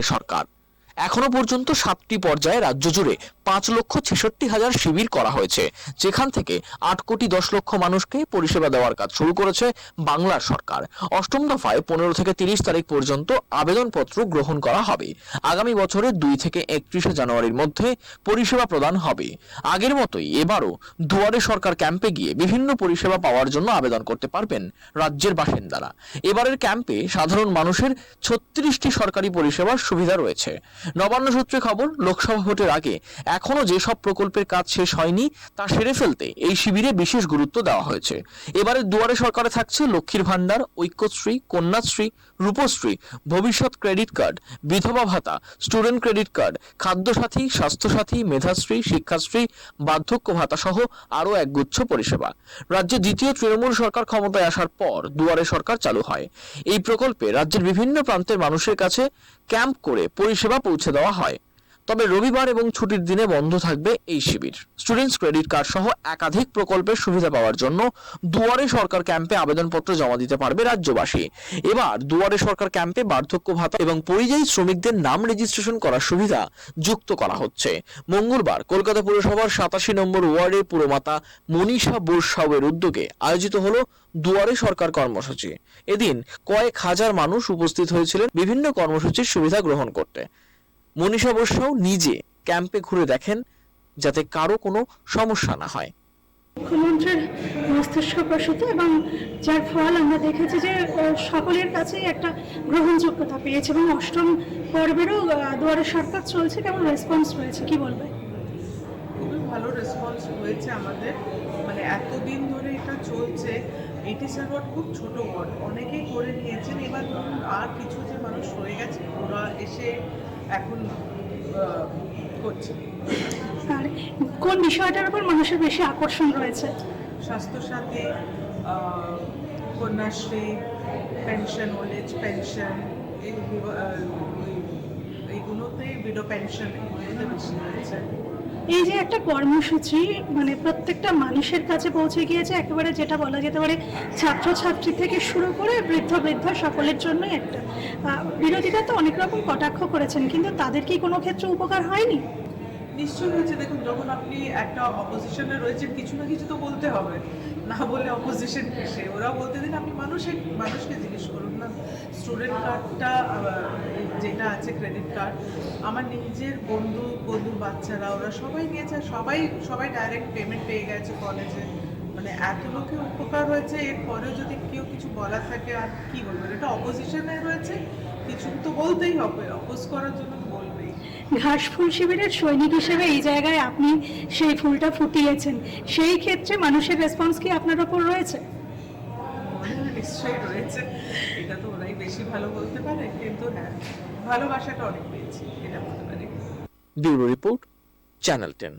দুয়ারে সরকার। এখনও পর্যন্ত সাতটি পর্যায়ে রাজ্য জুড়ে পাঁচ লক্ষ ছেষট্টি হাজার শিবির করা হয়েছে, যেখান থেকে আট কোটি দশ লক্ষ মানুষকে পরিষেবা দেওয়ার কাজ শুরু করেছে বাংলার সরকার। অষ্টম দফায় পনেরো থেকে তিরিশ তারিখ পর্যন্ত আবেদনপত্র গ্রহণ করা হবে। আগামী বছরের দুই থেকে একত্রিশে জানুয়ারির মধ্যে পরিষেবা প্রদান হবে। আগের মতোই এবারও দুয়ারে সরকার ক্যাম্পে গিয়ে বিভিন্ন পরিষেবা পাওয়ার জন্য আবেদন করতে পারবেন রাজ্যের বাসিন্দারা। এবারের ক্যাম্পে সাধারণ মানুষের ছত্রিশটি সরকারি পরিষেবার সুবিধা রয়েছে। নবান্ন সূত্রে খবর, লোকসভা ভোটের আগে এখনও যেসব প্রকল্পের কাজ শেষ হয়নি, তা সেরে ফেলতে এই শিবিরে বিশেষ গুরুত্ব দেওয়া হয়েছে। এবারে দুয়ারে সরকারে থাকছে লক্ষ্মীর ভাণ্ডার, ঐক্যশ্রী, কন্যাশ্রী, রূপশ্রী, ভবিষ্যৎ ক্রেডিট কার্ড, বিধবা ভাতা, student credit card, Khadyasathi, Swasthyasathi, Medhashree, Shikshashree, বার্ধক্য ভাতা সহ আরও একগুচ্ছ পরিষেবা। রাজ্যে দ্বিতীয় তৃণমূল সরকার ক্ষমতায় আসার পর দুয়ারে সরকার চালু হয়। এই প্রকল্পে রাজ্যের বিভিন্ন প্রান্তের মানুষের কাছে ক্যাম্প করে পরিষেবা পৌঁছে দেওয়া হয়। তবে রবিবার এবং ছুটির দিনে বন্ধ থাকবে এই শিবির। স্টুডেন্টস ক্রেডিট কার্ড সহ একাধিক প্রকল্পের সুবিধা পাওয়ার জন্য দুয়ারে সরকার ক্যাম্পে আবেদনপত্র জমা দিতে পারবে রাজ্যবাসী। এবার দুয়ারে সরকার ক্যাম্পে বার্ধক্য ভাতা এবং পরিযায়ী শ্রমিকদের নাম রেজিস্ট্রেশন করার সুবিধা যুক্ত করা হচ্ছে। মঙ্গলবার কলকাতা পুরসভার সাতাশি নম্বর ওয়ার্ডে পুরমাতা মনীষা বোরসাউয়ের উদ্যোগে আয়োজিত হলো দুয়ারে সরকার কর্মসূচি। এদিন কয়েক হাজার মানুষ উপস্থিত হয়েছিলেন বিভিন্ন কর্মসূচির সুবিধা গ্রহণ করতে। মনীষা বসাও নিজে ক্যাম্পে ঘুরে দেখেন যাতে কারও কোনো সমস্যা না হয়। মুখ্যমন্ত্রীর মস্তিষ্ক প্রসূত এবং যার ফল আমরা দেখেছি যে সকলের কাছেই একটা গ্রহণযোগ্যতা পেয়েছে এবং অষ্টম পর্বেরও দুয়ারে সরকার চলছে কেমন রেসপন্স রয়েছে কি বলবে? খুবই ভালো রেসপন্স হয়েছে আমাদের। মানে এতদিন ধরে এটা চলছে এইটি সার্ভার খুব ছোট ওয়ার্ড অনেকেই করে নিয়েছেন এবার ধরুন আর কিছু যে মানুষ হয়ে গেছে ওরা এসে এখন করছে। আর কোন বিষয়টার উপর মানুষের বেশি আকর্ষণ রয়েছে? Swasthyasathi Kanyashree pension old age pension এইগুলোতে বিডো পেনশন এগুলোতে বেশি হয়েছে এই যে একটা কর্মসূচি মানে প্রত্যেকটা মানুষের কাছে পৌঁছে গিয়েছে, একেবারে যেটা বলা যেতে পারে ছাত্রছাত্রী থেকে শুরু করে বৃদ্ধ বৃদ্ধ সকলের জন্যই একটা। বিরোধীরা তো অনেক রকম কটাক্ষ করেছেন, কিন্তু তাদের কি কোনো ক্ষেত্রে উপকার হয়নি? নিশ্চয়ই হয়েছে। দেখুন, যখন আপনি একটা অপোজিশনে রয়েছেন, কিছু না কিছু তো বলতে হবে। না বলে অপোজিশন কিসে ওরা বলতে দিন, আপনি মানুষের মানুষকে জিজ্ঞেস করুন না। স্টুডেন্ট কার্ডটা যেটা আছে ক্রেডিট কার্ড আমার নিজের বন্ধু, বন্ধুর বাচ্চারা, ওরা সবাই নিয়েছে সবাই সবাই ডাইরেক্ট পেমেন্ট পেয়ে গেছে কলেজে মানে এত লোকের উপকার হয়েছে এরপরেও যদি কেউ কিছু বলার থাকে, আর কি বলব? এটা অপোজিশনে রয়েছে, কিছু তো বলতেই হবে অপোজ করার জন্য বলবেই। ঘাস ফুল শিবিরের সৈনিক হিসেবে এই জায়গায় আপনি সেই ফুলটা ফুটিয়েছেন। সেই ক্ষেত্রে মানুষের রেসপন্স কি আপনার ওপর রয়েছে? মনে নিশ্চয়ই রয়েছে। এটা তো ওরাই বেশি ভালো বলতে পারে, কিন্তু হ্যাঁ ভালোবাসাটা অনেক পেয়েছি, এটা বলতে পারি। Bureau report, channel ten.